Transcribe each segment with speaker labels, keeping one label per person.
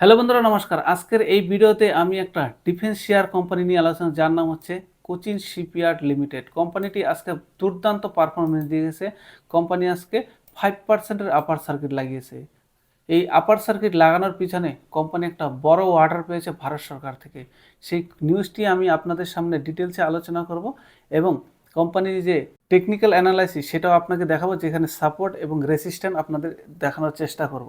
Speaker 1: Hello বন্ধুরা, নমস্কার। আজকের এই ভিডিওতে আমি একটা ডিফেন্স শেয়ার কোম্পানি নিয়ে আলোচনা, যার নাম হচ্ছে কোচিন শিপইয়ার্ড লিমিটেড। কোম্পানিটি আজকে দুর্দান্ত পারফরমেন্স দিয়েছে। কোম্পানি আজকে ফাইভ পার্সেন্টের আপার সার্কিট লাগিয়েছে। এই আপার সার্কিট লাগানোর পিছনে কোম্পানি একটা বড় অর্ডার পেয়েছে ভারত সরকার থেকে। সেই নিউজটি আমি আপনাদের সামনে ডিটেলসে আলোচনা করব এবং কোম্পানির যে টেকনিক্যাল অ্যানালাইসিস সেটাও আপনাকে দেখাবো, যেখানে সাপোর্ট এবং রেসিস্ট্যান্ট আপনাদের দেখানোর চেষ্টা করব।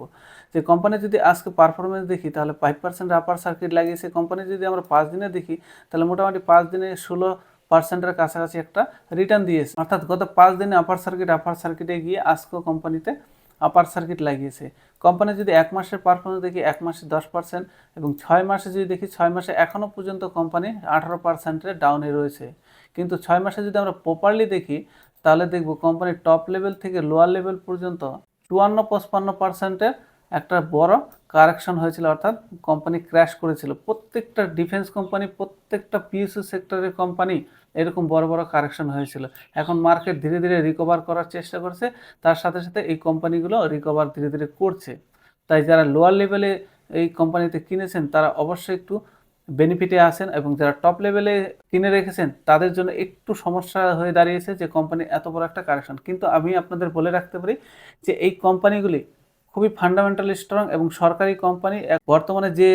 Speaker 1: যে কোম্পানি যদি আজকে পারফরমেন্স দেখি, তাহলে ফাইভ পার্সেন্ট আপার সার্কিট লাগিয়েছে। কোম্পানি যদি আমরা পাঁচ দিনে দেখি, তাহলে মোটামুটি পাঁচ দিনে ষোলো পার্সেন্টের কাছাকাছি একটা রিটার্ন দিয়েছে। অর্থাৎ গত পাঁচ দিনে আপার সার্কিট আপার সার্কিটে গিয়ে আজকেও কোম্পানিতে আপার সার্কিট লাগিয়েছে। কোম্পানি যদি এক মাসের পারফরমেন্স দেখি এক মাসে দশ পার্সেন্ট এবং ছয় মাসে যদি দেখি ছয় মাসে এখনও পর্যন্ত কোম্পানি আঠারো পার্সেন্টের ডাউনে রয়েছে। কিন্তু ছয় মাসে যদি আমরা প্রপারলি দেখি, তাহলে দেখব কোম্পানির টপ লেভেল থেকে লোয়ার লেভেল পর্যন্ত চুয়ান্ন, পঁচপান্ন পার্সেন্টের একটা বড় কারেকশন হয়েছিল, অর্থাৎ কোম্পানি ক্র্যাশ করেছিল। প্রত্যেকটা ডিফেন্স কোম্পানি, প্রত্যেকটা পিএসইউ সেক্টরের কোম্পানি এরকম বড় বড় কারেকশন হয়েছিল। এখন মার্কেট ধীরে ধীরে রিকভার করার চেষ্টা করছে। তার সাথে সাথে এই কোম্পানিগুলো রিকভার ধীরে ধীরে করছে। তাই যারা লোয়ার লেভেলে এই কোম্পানিতে কিনেছেন, তারা অবশ্যই একটু বেনিফিটে আসেন এবং যারা টপ লেভেলে কিনে রেখেছেন, তাদের জন্য একটু সমস্যা হয়ে দাঁড়িয়েছে যে কোম্পানি এত বড় একটা কারেকশন। কিন্তু আমি আপনাদের বলে রাখতে পারি যে এই কোম্পানিগুলি খুবই ফান্ডামেন্টালি স্ট্রং এবং সরকারি কোম্পানি বর্তমানে যে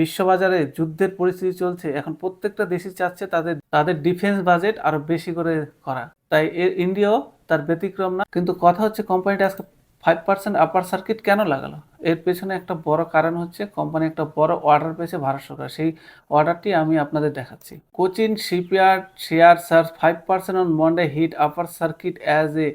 Speaker 1: বিশ্ববাজারে যুদ্ধের পরিস্থিতি চলছে, এখন প্রত্যেকটা দেশই চাচ্ছে তাদের তাদের ডিফেন্স বাজেট আরও বেশি করে করা। তাই এর ইন্ডিয়াও তার ব্যতিক্রম না। কিন্তু কথা হচ্ছে কোম্পানিটা আজকে ফাইভ পার্সেন্ট আপার সার্কিট কেন লাগালো? এর পেছনে একটা বড় কারণ হচ্ছে কোম্পানি একটা বড় অর্ডার পেয়েছে ভারত সরকার। সেই অর্ডারটি আমি আপনাদের দেখাচ্ছি। Cochin shipyard share search five percent on Monday hit upper circuit as a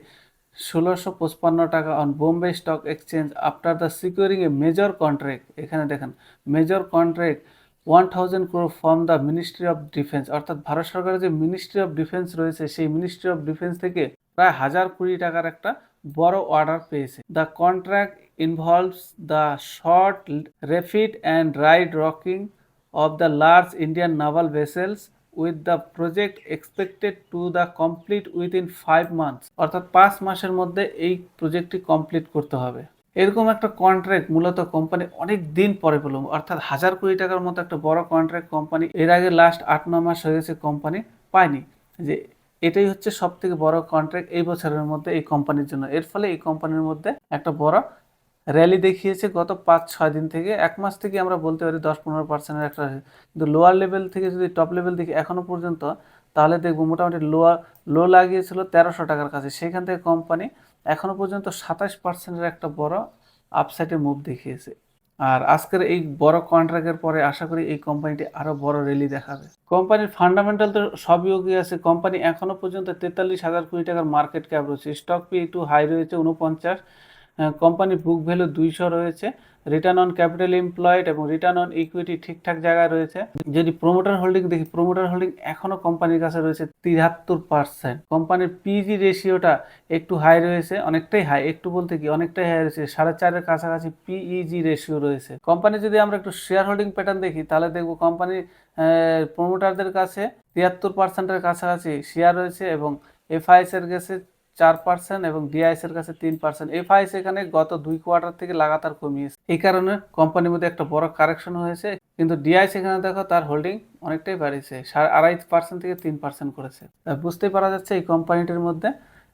Speaker 1: ষোলোশো পঁচপান্ন টাকা on Bombay stock exchange after the securing a major contract এখানে দেখেন major contract one thousand crore from the ministry of defence অর্থাৎ ভারত সরকারের যে ministry of defence রয়েছে, সেই মিনিস্ট্রি অফ ডিফেন্স থেকে প্রায় হাজার কুড়ি টাকার একটা বড় অর্ডার পেয়েছে। The contract involves the short refit and ride rocking of the large Indian naval vessels with the project expected to the complete within five months অর্থাৎ পাঁচ মাসের মধ্যে এই প্রজেক্টটি কমপ্লিট করতে হবে। এরকম একটা কন্ট্রাক্ট মূলত কোম্পানি অনেক দিন পরে পেল, অর্থাৎ হাজার কোটি টাকার মতো একটা বড় কন্ট্রাক্ট কোম্পানি এর আগে লাস্ট আট ন মাস হয়ে গেছে কোম্পানি পায়নি। যে এটাই হচ্ছে সব থেকে বড় কন্ট্রাক্ট এই বছরের মধ্যে এই কোম্পানির জন্য। এর ফলে এই কোম্পানির মধ্যে একটা বড় র্যালি দেখিয়েছে গত পাঁচ, ছয় দিন থেকে। এক মাস থেকে আমরা বলতে পারি দশ, পনেরো পার্সেন্টের একটা কিন্তু লোয়ার লেভেল থেকে যদি টপ লেভেল দেখি এখনও পর্যন্ত, তাহলে দেখব মোটামুটি লোয়ার লো লাগিয়েছিল তেরোশো টাকার কাছে। সেখান থেকে কোম্পানি এখনও পর্যন্ত সাতাশ পার্সেন্টের একটা বড় আপসাইডে মুভ দেখিয়েছে। আর আজকের এই বড় কন্ট্রাক্টের পরে আশা করি এই কোম্পানিটি আরও বড় র্যালি দেখাবে। কোম্পানির ফান্ডামেন্টাল তো সবই ওকে আছে। কোম্পানি এখনও পর্যন্ত তেতাল্লিশ হাজার কোটি টাকার মার্কেট ক্যাপ রয়েছে। স্টক পি একটু হাই রয়েছে উনপঞ্চাশ কোম্পানির বুক ভ্যালু দুইশো রয়েছে রিটার্ন অন ক্যাপিটাল এমপ্লয়েড এবং রিটার্ন অন ইকুইটি ঠিকঠাক জায়গায় রয়েছে। যদি প্রোমোটার হোল্ডিং দেখি প্রোমোটার হোল্ডিং এখনও কোম্পানির কাছে রয়েছে তিহাত্তর পার্সেন্ট কোম্পানির পিজি রেশিওটা একটু হাই রয়েছে, অনেকটাই হাই একটু বলতে কি অনেকটাই হাই রয়েছে, সাড়ে চারের কাছাকাছি পিইজি রেশিও রয়েছে। কোম্পানি যদি আমরা একটু শেয়ার হোল্ডিং প্যাটার্ন দেখি, তাহলে দেখব কোম্পানির প্রোমোটারদের কাছে তিয়াত্তর পার্সেন্টের কাছাকাছি শেয়ার রয়েছে এবং এফআইএস এর কাছে চার পার্সেন্ট এবং ডিআইএস এর কাছে তিন পার্সেন্ট এফআইএস এখানে গত দুই কোয়ার্টার থেকে লাগাতার কমিয়েছে। এই কারণে কোম্পানির মধ্যে একটা বড় কারেকশন হয়েছে। কিন্তু ডিআইএস এখানে দেখো, তার হোল্ডিং অনেকটাই বাড়িয়েছে। আড়াই পার্সেন্ট থেকে তিন পার্সেন্ট করেছে। বুঝতেই পারা যাচ্ছে এই কোম্পানিটির মধ্যে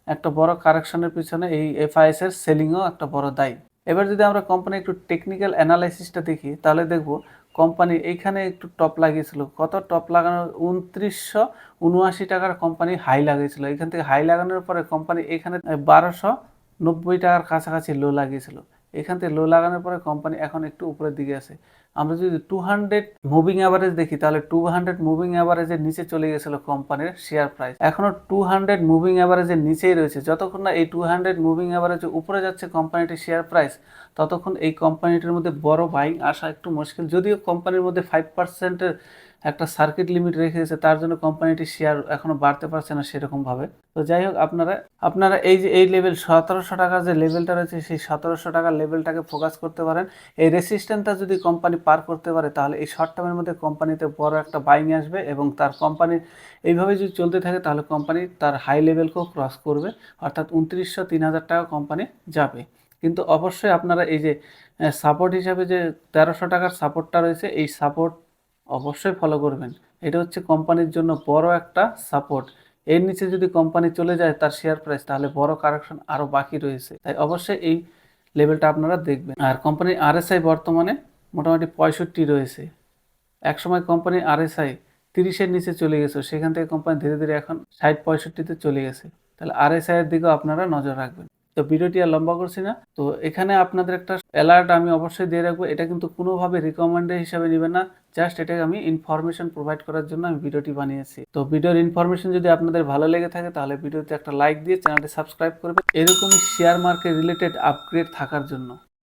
Speaker 1: একটা বড় কারেকশনের পিছনে এই এফআইএস এর সেলিংও একটা বড় দায়ী। এবার যদি আমরা কোম্পানি একটু টেকনিক্যাল অ্যানালাইসিসটা দেখি, তাহলে দেখব কোম্পানি এইখানে একটু টপ লাগিয়েছিল। কত টপ লাগানো? উনত্রিশশো উনআশি টাকার কোম্পানি হাই লাগিয়েছিল। এখান থেকে হাই লাগানোর পরে কোম্পানি এখানে বারোশো নব্বই টাকার কাছাকাছি লো লাগিয়েছিল। এখান থেকে লো লাগানোর পরে কোম্পানি এখন একটু উপরের দিকে আছে। আমরা যদি টু হান্ড্রেড মুভিং অ্যাভারেজ দেখি, তাহলে টু হান্ড্রেড মুভিং অ্যাভারেজের নিচে চলে গেছিল কোম্পানির শেয়ার প্রাইস এখনও টু হান্ড্রেড মুভিং অ্যাভারেজের নিচেই রয়েছে। যতক্ষণ না এই টু হান্ড্রেড মুভিং অ্যাভারেজ উপরে যাচ্ছে কোম্পানিটির শেয়ার প্রাইস ততক্ষণ এই কোম্পানিটির মধ্যে বড় বাইং আসা একটু মুশকিল। যদিও কোম্পানির মধ্যে ফাইভ পার্সেন্টের একটা সার্কিট লিমিট রেখেছে তার জন্য কোম্পানিটি শেয়ার এখনও বাড়তে পারছে না সেরকমভাবে। তো যাই হোক, আপনারা আপনারা এই যে, এই লেভেল সতেরোশো টাকার যে লেভেলটা রয়েছে, সেই সতেরোশো টাকার লেভেলটাকে ফোকাস করতে পারেন। এই রেসিস্ট্যান্টটা যদি কোম্পানি পার করতে পারে, তাহলে এই শর্ট টার্মের মধ্যে কোম্পানিতে বড় একটা বাইং আসবে এবং তার কোম্পানির এইভাবে যদি চলতে থাকে, তাহলে কোম্পানি তার হাই লেভেলকেও ক্রস করবে। অর্থাৎ উনত্রিশশো তিন হাজার টাকা কোম্পানি যাবে। কিন্তু অবশ্যই আপনারা এই যে সাপোর্ট হিসাবে যে তেরোশো টাকার সাপোর্টটা রয়েছে, এই সাপোর্ট অবশ্যই ফলো করবেন। এটা হচ্ছে কোম্পানির জন্য বড় একটা সাপোর্ট এর নিচে যদি কোম্পানি চলে যায় তার শেয়ার প্রাইস তাহলে বড় কারেকশন আরও বাকি রয়েছে। তাই অবশ্যই এই লেভেলটা আপনারা দেখবেন। আর কোম্পানির আরএসআই বর্তমানে মোটামুটি পঁয়ষট্টি রয়েছে। একসময় কোম্পানির আরএসআই তিরিশের নিচে চলে গেছে, সেখান থেকে কোম্পানি ধীরে ধীরে এখন ষাট পঁয়ষট্টিতে চলে গেছে। তাহলে আরএসআই এর দিকেও আপনারা নজর রাখবেন। তো ভিডিওটি আর লম্বা করছি না। তো এখানে আপনাদের একটা অ্যালার্ট আমি অবশ্যই দিয়ে রাখব। এটা কিন্তু কোনোভাবে রিকমেন্ডে হিসাবে নেবেন না। জাস্ট এটাকে আমি ইনফরমেশন প্রোভাইড করার জন্য আমি ভিডিওটি বানিয়েছি। তো ভিডিওর ইনফরমেশন যদি আপনাদের ভালো লেগে থাকে, তাহলে ভিডিওতে একটা লাইক দিয়ে চ্যানেলটি সাবস্ক্রাইব করবে এরকমই শেয়ার মার্কেট রিলেটেড আপগ্রেড থাকার জন্য।